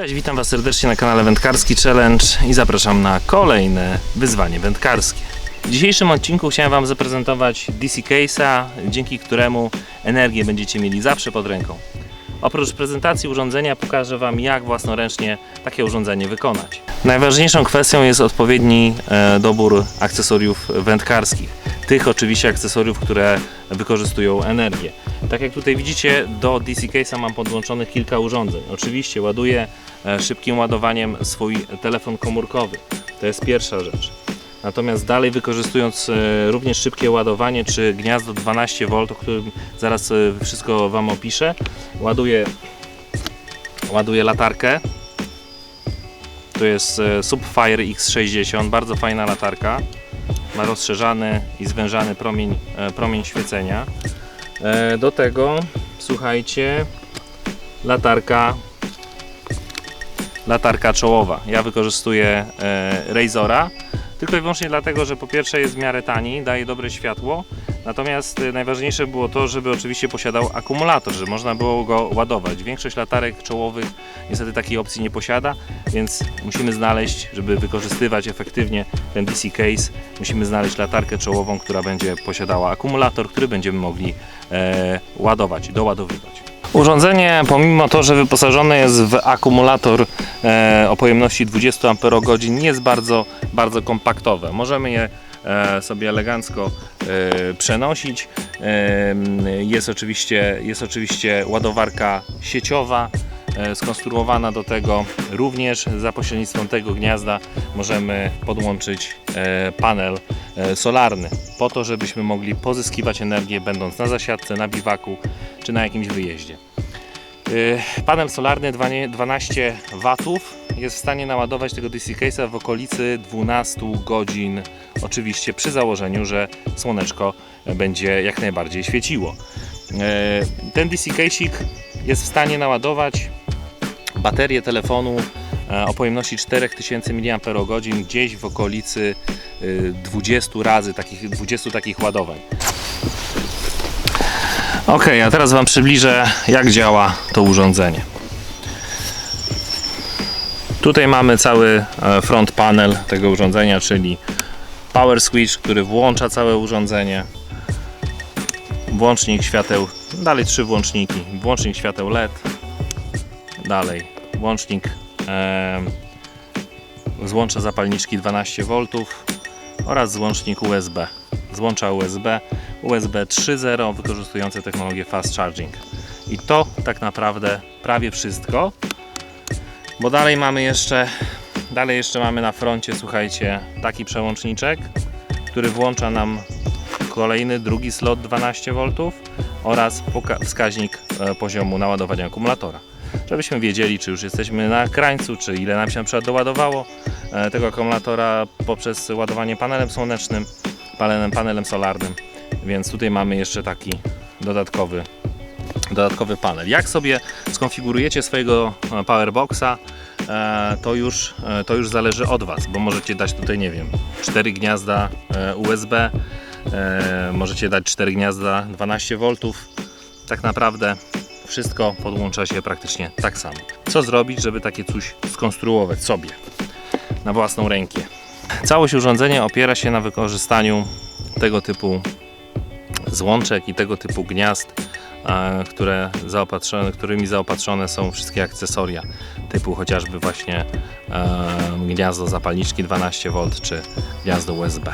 Cześć, witam Was serdecznie na kanale Wędkarski Challenge i zapraszam na kolejne wyzwanie wędkarskie. W dzisiejszym odcinku chciałem Wam zaprezentować DC Case'a, dzięki któremu energię będziecie mieli zawsze pod ręką. Oprócz prezentacji urządzenia pokażę Wam jak własnoręcznie takie urządzenie wykonać. Najważniejszą kwestią jest odpowiedni e, dobór akcesoriów wędkarskich. Tych oczywiście akcesoriów, które wykorzystują energię. Tak jak tutaj widzicie, do DC Case'a mam podłączonych kilka urządzeń. Oczywiście ładuję e, szybkim ładowaniem swój telefon komórkowy. To jest pierwsza rzecz. Natomiast dalej wykorzystując e, również szybkie ładowanie czy gniazdo 12V, o którym zaraz e, wszystko Wam opiszę, ładuję, ładuję latarkę. To jest Subfire X60, bardzo fajna latarka. Ma rozszerzany i zwężany promień, promień świecenia. E, Do tego, słuchajcie, latarka latarka czołowa. Ja wykorzystuję e, Razora tylko i wyłącznie dlatego, że po pierwsze jest w miarę tani, daje dobre światło, natomiast e, najważniejsze było to, żeby oczywiście posiadał akumulator, że można było go ładować. Większość latarek czołowych niestety takiej opcji nie posiada, więc musimy znaleźć, żeby wykorzystywać efektywnie ten DC case, musimy znaleźć latarkę czołową, która będzie posiadała akumulator, który będziemy mogli e, ładować, doładowywać. Urządzenie, pomimo to, że wyposażone jest w akumulator e, o pojemności 20 Ah, jest bardzo, bardzo kompaktowe. Możemy je sobie elegancko e, przenosić. E, jest, oczywiście, jest oczywiście ładowarka sieciowa e, skonstruowana do tego. Również za pośrednictwem tego gniazda możemy podłączyć e, panel e, solarny po to, żebyśmy mogli pozyskiwać energię będąc na zasiadce, na biwaku czy na jakimś wyjeździe. Y, Panel solarny 12 watów jest w stanie naładować tego DC case'a w okolicy 12 godzin. Oczywiście przy założeniu, że słoneczko będzie jak najbardziej świeciło. Y, Ten DC case'ik jest w stanie naładować baterię telefonu e, o pojemności 4000 mAh gdzieś w okolicy y, 20 razy takich 20 takich ładowań. Ok, a teraz Wam przybliżę, jak działa to urządzenie. Tutaj mamy cały e, front panel tego urządzenia, czyli power switch, który włącza całe urządzenie. Włącznik świateł, dalej trzy włączniki. Włącznik świateł LED, dalej włącznik e, złącza zapalniczki 12V oraz złącznik USB. Złącza USB, USB 3.0 wykorzystujące technologię fast charging. I to tak naprawdę prawie wszystko. Bo dalej mamy jeszcze dalej jeszcze mamy na froncie, słuchajcie, taki przełączniczek, który włącza nam kolejny drugi slot 12V oraz wskaźnik e, poziomu naładowania akumulatora. Żebyśmy wiedzieli, czy już jesteśmy na krańcu, czy ile nam się na przykład doładowało e, tego akumulatora poprzez ładowanie panelem słonecznym, panelem, panelem solarnym. Więc tutaj mamy jeszcze taki dodatkowy, dodatkowy panel. Jak sobie skonfigurujecie swojego e, powerboxa, e, to już, e, to już zależy od Was, bo możecie dać tutaj, nie wiem, 4 gniazda USB, możecie dać 4 gniazda 12V. Tak naprawdę wszystko podłącza się praktycznie tak samo. Co zrobić, żeby takie coś skonstruować sobie na własną rękę? Całość urządzenia opiera się na wykorzystaniu tego typu złączek i tego typu gniazd, które zaopatrzone, którymi zaopatrzone są wszystkie akcesoria, typu chociażby właśnie e, gniazdo zapalniczki 12V czy gniazdo USB.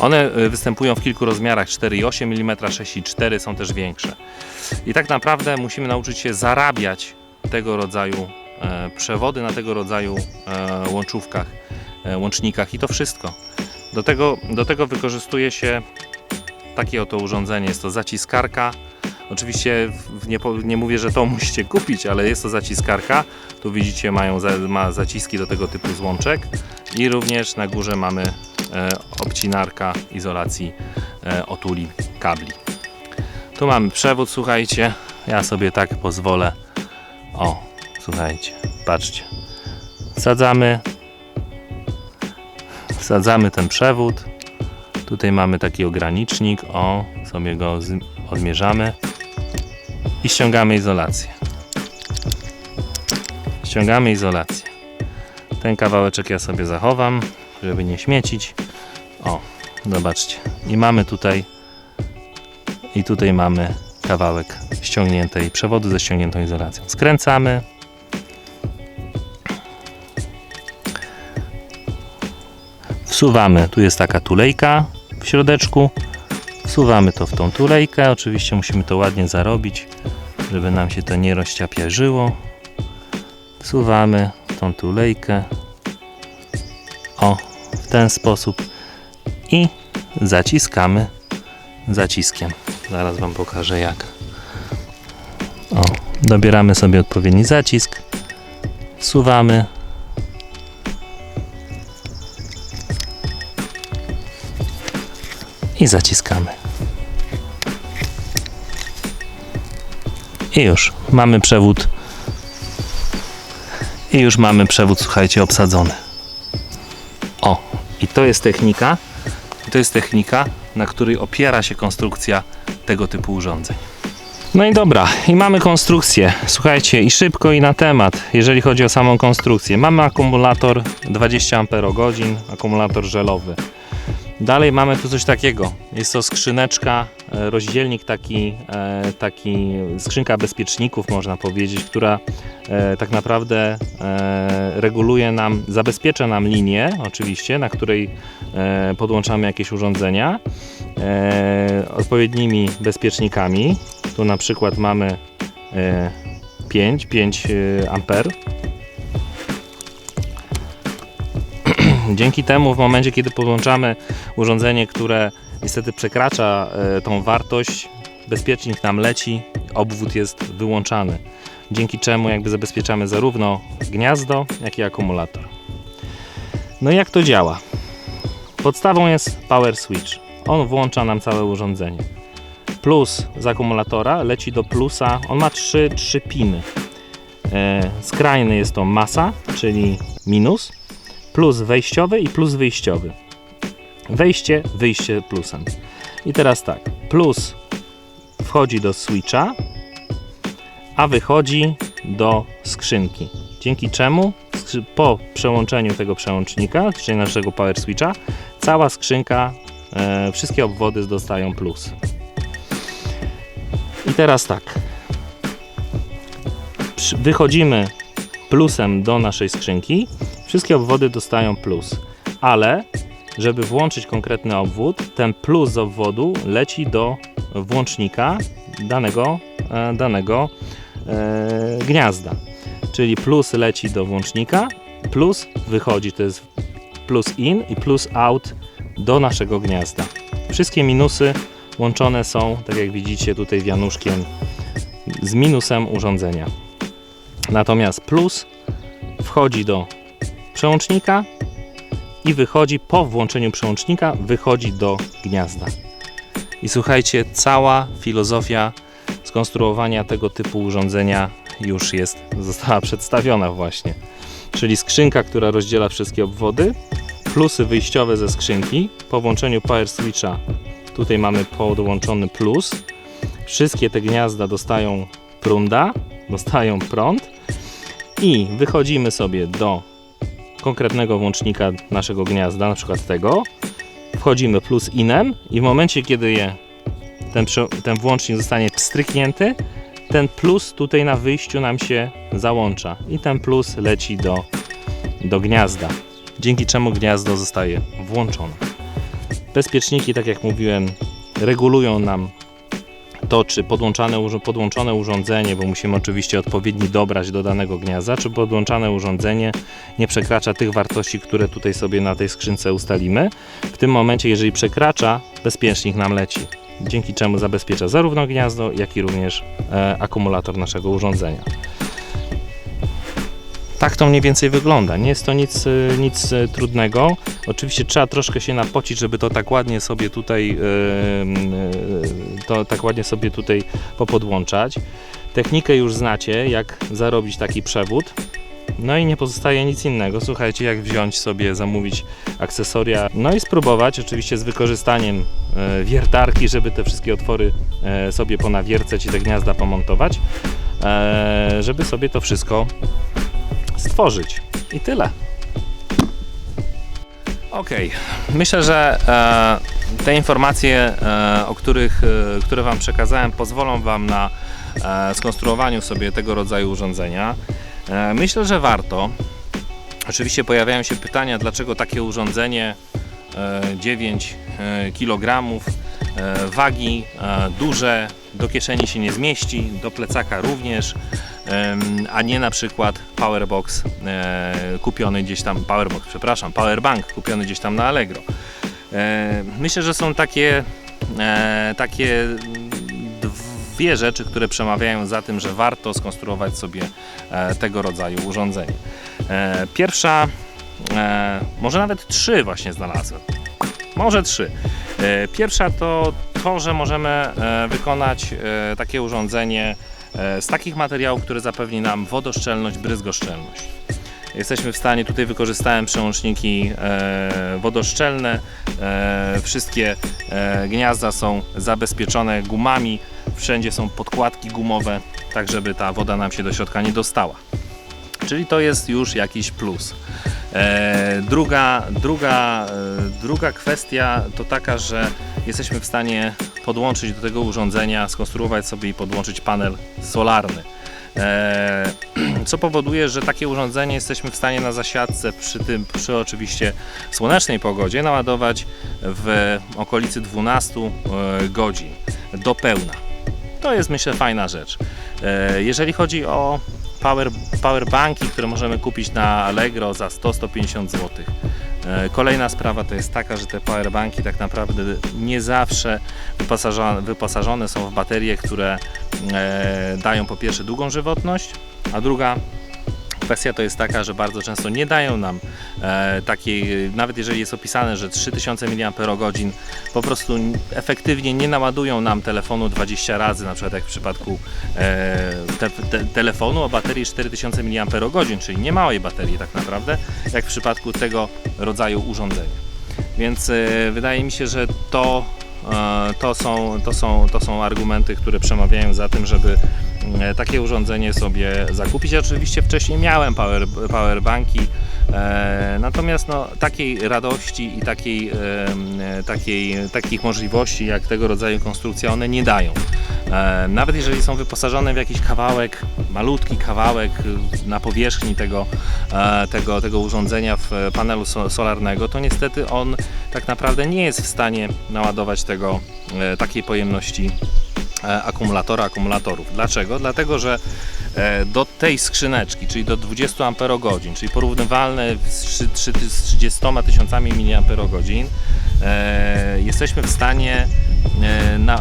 One e, występują w kilku rozmiarach 4,8 mm, 6,4 są też większe. I tak naprawdę musimy nauczyć się zarabiać tego rodzaju e, przewody na tego rodzaju łączówkach, łącznikach i to wszystko. Do tego, do tego wykorzystuje się takie oto urządzenie. Jest to zaciskarka. Oczywiście nie, nie mówię, że to musicie kupić, ale jest to zaciskarka. Tu widzicie, mają ma zaciski do tego typu złączek i również na górze mamy e, obcinarka izolacji e, otuli kabli. Tu mamy przewód, słuchajcie. Ja sobie tak pozwolę. O, słuchajcie, patrzcie. Wsadzamy. Wsadzamy ten przewód. Tutaj mamy taki ogranicznik. O, sobie go odmierzamy. I ściągamy izolację. ściągamy izolację. Ten kawałeczek ja sobie zachowam, żeby nie śmiecić. O, zobaczcie. I mamy tutaj i tutaj mamy kawałek ściągniętej przewodu ze ściągniętą izolacją. Skręcamy. Wsuwamy, tu jest taka tulejka w środeczku. Wsuwamy to w tą tulejkę. Oczywiście musimy to ładnie zarobić, żeby nam się to nie rozciapierzyło. Wsuwamy tą tulejkę. O, w ten sposób. I zaciskamy zaciskiem. Zaraz Wam pokażę jak. O, dobieramy sobie odpowiedni zacisk. Wsuwamy. I zaciskamy. I już mamy przewód. I już mamy przewód, słuchajcie, obsadzony. O, i to jest technika. To jest technika, na której opiera się konstrukcja tego typu urządzeń. No i dobra, i mamy konstrukcję. Słuchajcie, i szybko i na temat, jeżeli chodzi o samą konstrukcję. Mamy akumulator 20 Ah, akumulator żelowy. Dalej mamy tu coś takiego. Jest to skrzyneczka, e, rozdzielnik taki, e, taki skrzynka bezpieczników można powiedzieć, która e, tak naprawdę reguluje nam, zabezpiecza nam linię oczywiście, na której podłączamy jakieś urządzenia odpowiednimi bezpiecznikami. Tu na przykład mamy e, 5, 5 e, amper. Dzięki temu w momencie, kiedy podłączamy urządzenie, które niestety przekracza e, tą wartość, bezpiecznik nam leci, obwód jest wyłączany. Dzięki czemu jakby zabezpieczamy zarówno gniazdo, jak i akumulator. No i jak to działa? Podstawą jest power switch. On włącza nam całe urządzenie. Plus z akumulatora leci do plusa. On ma trzy, trzy piny. E, skrajny jest to masa, czyli minus, plus wejściowy i plus wyjściowy. Wejście, wyjście plusem. I teraz tak, plus wchodzi do switcha, a wychodzi do skrzynki. Dzięki czemu po przełączeniu tego przełącznika, czyli naszego power switcha, cała skrzynka, e, wszystkie obwody dostają plus. I teraz tak. Wychodzimy plusem do naszej skrzynki, wszystkie obwody dostają plus, ale żeby włączyć konkretny obwód, ten plus z obwodu leci do włącznika danego, e, danego e, gniazda. Czyli plus leci do włącznika, plus wychodzi, to jest plus in i plus out do naszego gniazda. Wszystkie minusy łączone są, tak jak widzicie tutaj wianuszkiem, z minusem urządzenia. Natomiast plus wchodzi do przełącznika i wychodzi po włączeniu przełącznika, wychodzi do gniazda. I słuchajcie, cała filozofia skonstruowania tego typu urządzenia już jest, została przedstawiona właśnie. Czyli skrzynka, która rozdziela wszystkie obwody, plusy wyjściowe ze skrzynki, po włączeniu power switcha tutaj mamy podłączony plus, wszystkie te gniazda dostają prąda, dostają prąd i wychodzimy sobie do konkretnego włącznika naszego gniazda, na przykład tego, wchodzimy plus inem i w momencie, kiedy je, ten, ten włącznik zostanie pstryknięty, ten plus tutaj na wyjściu nam się załącza i ten plus leci do, do gniazda, dzięki czemu gniazdo zostaje włączone. Bezpieczniki, tak jak mówiłem, regulują nam to, czy podłączone urządzenie, bo musimy oczywiście odpowiedni dobrać do danego gniazda, czy podłączane urządzenie nie przekracza tych wartości, które tutaj sobie na tej skrzynce ustalimy. W tym momencie, jeżeli przekracza, bezpiecznik nam leci, dzięki czemu zabezpiecza zarówno gniazdo, jak i również e, akumulator naszego urządzenia. Tak to mniej więcej wygląda. Nie jest to nic, y, nic y, trudnego. Oczywiście trzeba troszkę się napocić, żeby to tak ładnie sobie tutaj y, to tak ładnie sobie tutaj popodłączać. Technikę już znacie, jak zarobić taki przewód. No i nie pozostaje nic innego. Słuchajcie, jak wziąć sobie, zamówić akcesoria, no i spróbować, oczywiście z wykorzystaniem e, wiertarki, żeby te wszystkie otwory e, sobie ponawiercać i te gniazda pomontować, e, żeby sobie to wszystko stworzyć. I tyle. Okej, myślę, że e, te informacje, e, o których, e, które Wam przekazałem, pozwolą Wam na e, skonstruowaniu sobie tego rodzaju urządzenia. E, myślę, że warto. Oczywiście pojawiają się pytania, dlaczego takie urządzenie e, 9 e, kg e, wagi, e, duże, do kieszeni się nie zmieści, do plecaka również, a nie na przykład powerbox e, kupiony gdzieś tam, powerbox, przepraszam, powerbank kupiony gdzieś tam na Allegro. E, myślę, że są takie, e, takie dwie rzeczy, które przemawiają za tym, że warto skonstruować sobie tego rodzaju urządzenie. Pierwsza, może nawet trzy właśnie znalazłem. Może trzy. Pierwsza to to, że możemy wykonać takie urządzenie z takich materiałów, które zapewni nam wodoszczelność, bryzgoszczelność. Jesteśmy w stanie, tutaj wykorzystałem przełączniki e, wodoszczelne, e, wszystkie e, gniazda są zabezpieczone gumami, wszędzie są podkładki gumowe, tak żeby ta woda nam się do środka nie dostała. Czyli to jest już jakiś plus. E, druga, druga, e, druga kwestia to taka, że jesteśmy w stanie podłączyć do tego urządzenia, skonstruować sobie i podłączyć panel solarny. E, co powoduje, że takie urządzenie jesteśmy w stanie na zasiadce przy tym, przy oczywiście słonecznej pogodzie naładować w okolicy 12 e, godzin do pełna. To jest myślę fajna rzecz. E, Jeżeli chodzi o power, powerbanki, które możemy kupić na Allegro za 100-150 zł. E, Kolejna sprawa to jest taka, że te powerbanki tak naprawdę nie zawsze wyposażone, wyposażone są w baterie, które e, dają po pierwsze długą żywotność, a druga kwestia to jest taka, że bardzo często nie dają nam e, takiej, nawet jeżeli jest opisane, że 3000 mAh po prostu efektywnie nie naładują nam telefonu 20 razy, na przykład jak w przypadku e, te, te, telefonu o baterii 4000 mAh, czyli nie małej baterii tak naprawdę, jak w przypadku tego rodzaju urządzenia. Więc e, wydaje mi się, że to, e, to, są, to, są, to są argumenty, które przemawiają za tym, żeby takie urządzenie sobie zakupić. Oczywiście wcześniej miałem power, powerbanki, e, natomiast no, takiej radości i takiej, e, takiej, takich możliwości jak tego rodzaju konstrukcje one nie dają. E, Nawet jeżeli są wyposażone w jakiś kawałek, malutki kawałek na powierzchni tego, e, tego, tego urządzenia w e, panelu so- solarnego, to niestety on tak naprawdę nie jest w stanie naładować tego, e, takiej pojemności e, akumulatora, akumulatorów. Dlaczego? Dlatego, że e, do tej skrzyneczki, czyli do 20 Ah, czyli porównywalne z trzy- trzy- z 30 tysiącami mAh, e, jesteśmy w stanie e, e,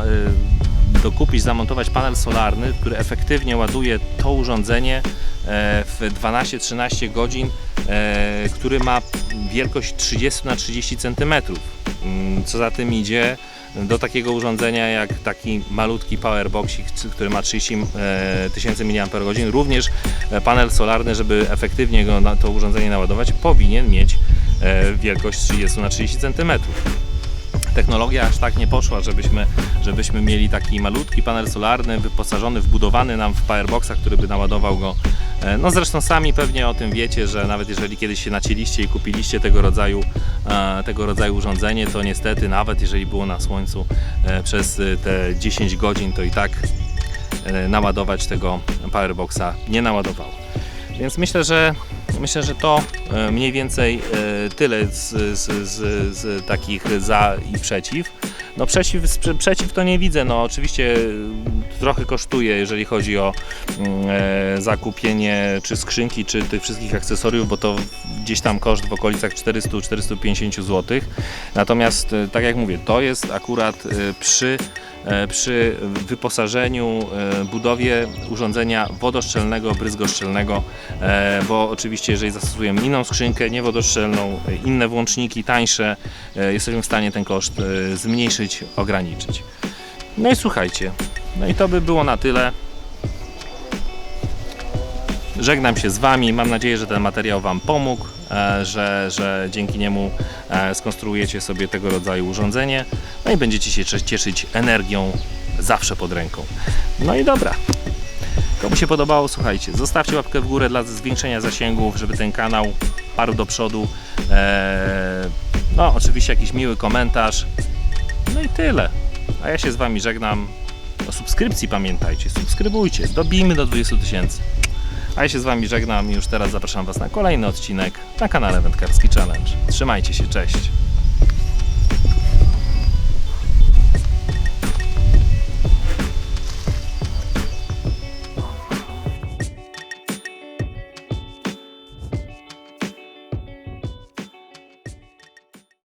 dokupić, zamontować panel solarny, który efektywnie ładuje to urządzenie e, w 12-13 godzin, e, który ma wielkość 30 na 30 cm. Mm, Co za tym idzie, do takiego urządzenia jak taki malutki powerboxik, który ma 30 e, tysięcy mAh, również e, panel solarny, żeby efektywnie go na to urządzenie naładować, powinien mieć e, wielkość 30 na 30 cm technologia aż tak nie poszła, żebyśmy, żebyśmy mieli taki malutki panel solarny wyposażony, wbudowany nam w powerboxa, który by naładował go. No zresztą sami pewnie o tym wiecie, że nawet jeżeli kiedyś się nacieliście i kupiliście tego rodzaju, tego rodzaju urządzenie, to niestety nawet jeżeli było na słońcu e, przez e, te 10 godzin, to i tak e, naładować tego powerboxa nie naładowało. Więc myślę, że myślę, że to mniej więcej tyle z, z, z, z takich za i przeciw. No przeciw, przeciw to nie widzę. No oczywiście trochę kosztuje, jeżeli chodzi o mm, e, zakupienie czy skrzynki, czy tych wszystkich akcesoriów, bo to gdzieś tam koszt w okolicach 400-450 zł. Natomiast e, tak jak mówię, to jest akurat e, przy e, przy wyposażeniu, e, budowie urządzenia wodoszczelnego, bryzgoszczelnego, bo oczywiście jeżeli zastosujemy inną skrzynkę, niewodoszczelną, inne włączniki tańsze, jesteśmy w stanie ten koszt zmniejszyć, ograniczyć. No i słuchajcie, no i to by było na tyle. Żegnam się z Wami. Mam nadzieję, że ten materiał Wam pomógł, e, że, że dzięki niemu e, skonstruujecie sobie tego rodzaju urządzenie, no i będziecie się cie- cieszyć energią zawsze pod ręką. No i dobra. Komu się podobało, słuchajcie, zostawcie łapkę w górę dla zwiększenia zasięgów, żeby ten kanał parł do przodu. Eee, no, oczywiście jakiś miły komentarz. No i tyle. A ja się z Wami żegnam. O subskrypcji pamiętajcie, subskrybujcie, dobijmy do 20 tysięcy. A ja się z Wami żegnam i już teraz zapraszam Was na kolejny odcinek na kanale Wędkarski Challenge. Trzymajcie się, cześć!